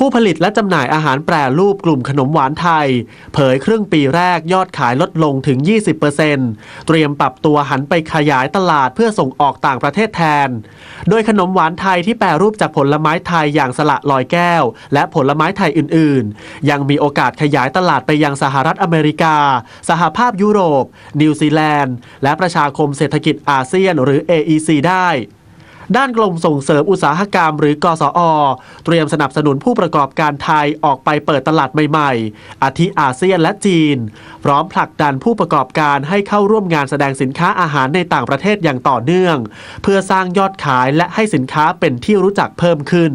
ผู้ผลิตและจำหน่ายอาหารแปรรูปกลุ่มขนมหวานไทย เผยครึ่งปีแรกยอดขายลดลงถึง 20%เตรียมปรับตัวหันไปขยายตลาดเพื่อส่งออกต่างประเทศแทน โดยขนมหวานไทยที่แปรรูปจากผลไม้ไทยอย่างสละลอยแก้ว และผลไม้ไทยอื่น ๆ ยังมีโอกาสขยายตลาดไปยังสหรัฐอเมริกา สหภาพยุโรป นิวซีแลนด์ และประชาคมเศรษฐกิจอาเซียนหรือ AEC ได้ ด้านกรมส่งเสริมอุตสาหกรรมหรือกสอ เตรียมสนับสนุนผู้ประกอบการไทยออกไปเปิดตลาดใหม่ๆ อาทิอาเซียนและจีน พร้อมผลักดันผู้ประกอบการให้เข้าร่วมงานแสดงสินค้าอาหารในต่างประเทศอย่างต่อเนื่อง เพื่อสร้างยอดขายและให้สินค้าเป็นที่รู้จักเพิ่มขึ้น